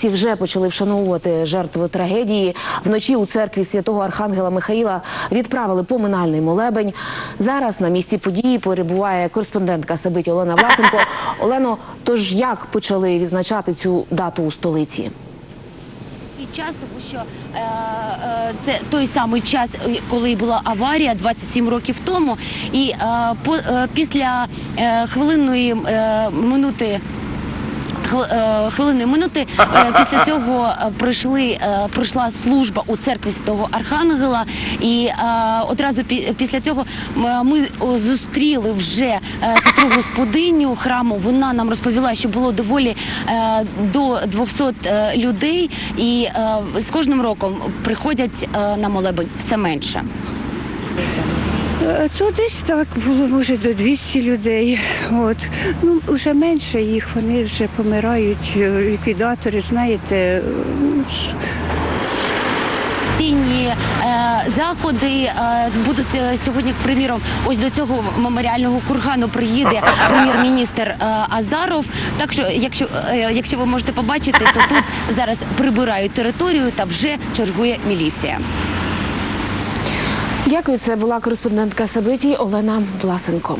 Ці вже почали вшановувати жертви трагедії. Вночі у церкві святого Архангела Михаїла відправили поминальний молебень. Зараз на місці події перебуває кореспондентка Сабиті Олена Власенко. Олено, тож як почали відзначати цю дату у столиці? Час, тому що е, е, це той самий час, е, коли була аварія 27 років тому. І е, по, е, після е, хвилинної е, минути. Е, Хвилини минути е, після цього е, пройшли пройшла служба у церкві Святого Архангела, і одразу пі- після цього ми зустріли вже сестру господиню храму. Вона нам розповіла, що було доволі до 200 е, людей, і з кожним роком приходять на молебень все менше. То десь так було, може, до 200 людей. От. Ну, вже менше їх, вони вже помирають, е, ліквідатори, знаєте. е. Цінні е, заходи будуть сьогодні, приміром, ось до цього меморіального кургану приїде прем'єр-міністр Азаров. Так що, якщо, якщо ви можете побачити, то тут зараз прибирають територію та вже чергує міліція. Дякую. Це була кореспондентка Сабиті Олена Власенко.